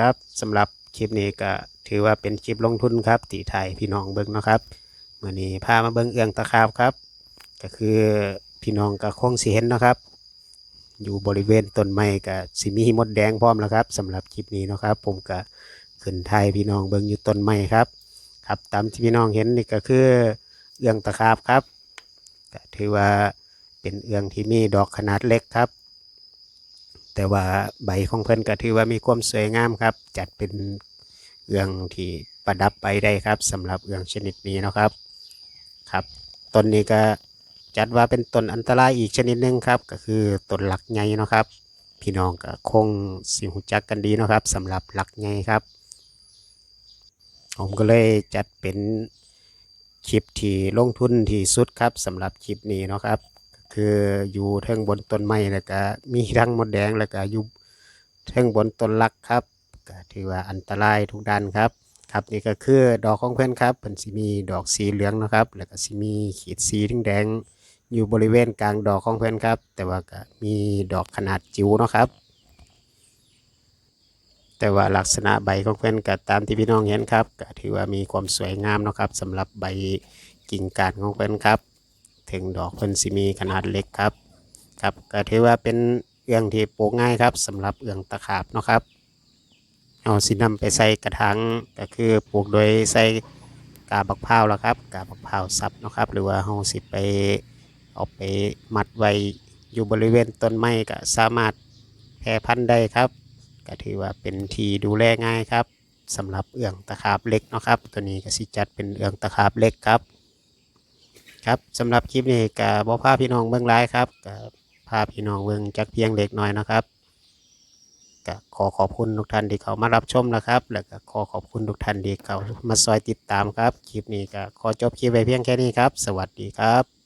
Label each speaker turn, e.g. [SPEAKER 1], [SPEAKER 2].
[SPEAKER 1] ครับสำหรับคลิปนี้ก็ถือว่าเป็นคลิปลงทุนครับตีไทยพี่น้องเบิ่งนะครับเมื่อนี้พามาเบิ่งเอื้องตะขาบครับ ก็คือพี่น้องก็คงสิเห็นนะครับ อยู่บริเวณต้นไม้ก็สิมีมดแดงพร้อมแล้วครับสำหรับคลิปนี้นะครับ ผมก็ขึ้นไทยพี่น้องเบิ่งอยู่ต้นไม้ครับ ครับตามที่พี่น้องเห็นนี่ก็คือเอื้องตะขาบครับก็ถือว่าเป็นเอื้องที่มีดอกขนาดเล็กครับ แต่ว่าใบของเพิ่นก็ถือว่ามีความสวยงามครับ จัดเป็นเอื้องที่ประดับไปได้ครับสำหรับเอื้องชนิดนี้นะครับครับต้นนี้ก็จัดว่าเป็นต้นอันตรายอีกชนิดหนึ่งครับ ก็คือต้นหลักไงนะครับ พี่น้องก็คงสิหูจักกันดีนะครับสำหรับหลักไงครับ ผมก็เลยจัดเป็นคลิปที่ลงทุนที่สุดครับสำหรับคลิปนี้นะครับ คืออยู่เทิงบนต้นไม้แล้วก็มีทั้งมดแดงแล้วก็อยู่เทิงบนต้นลักครับก็ถือว่าอันตรายทุกด้านครับครับนี่ก็คือดอกของเพื่อนครับเพิ่นสิมีดอกสีเหลืองนะครับ แล้วก็สิมีขีดสีแดงอยู่บริเวณกลางดอกของเพื่อนครับ แต่ว่าก็มีดอกขนาดจิ๋วนะครับ แต่ว่าลักษณะใบของเพื่อนก็ตามที่พี่น้องเห็นครับก็ถือว่ามีความสวยงามนะครับสำหรับใบกิ่งกานของเพื่อนครับ ถึงดอกเพิ่นสิมีขนาดเล็กครับครับก็ถือว่าเป็นเอื้องที่ปลูกง่ายครับสำหรับเอื้องตะขาบเนาะครับเอาสินำไปใส่กระถางก็คือปลูกโดยใส่กาบักพร้าวแล้วครับกาบักพร้าวสับเนาะครับ หรือว่าเฮาสิไปเอาไปมัดไว้อยู่บริเวณต้นไม้ก็สามารถแพร่พันธุ์ได้ครับ ก็ถือว่าเป็นทีดูแลง่ายครับสำหรับเอื้องตะขาบเล็กเนาะครับ ตัวนี้ก็สิจัดเป็นเอื้องตะขาบเล็กครับ ครับสำหรับคลิปนี้กับ่พาพี่น้องเบื้องไลายครับกับพาพี่น้องเบื้องจักเพียงเล็กน้อยนะครับก็ขอขอบคุณทุกท่านที่เขามารับชมนะครับ แล้วก็ขอขอบคุณทุกท่านที่เขามาซอยติดตามครับ คลิปนี้ก็ขอจบคลิปไปเพียงแค่นี้ครับ สวัสดีครับ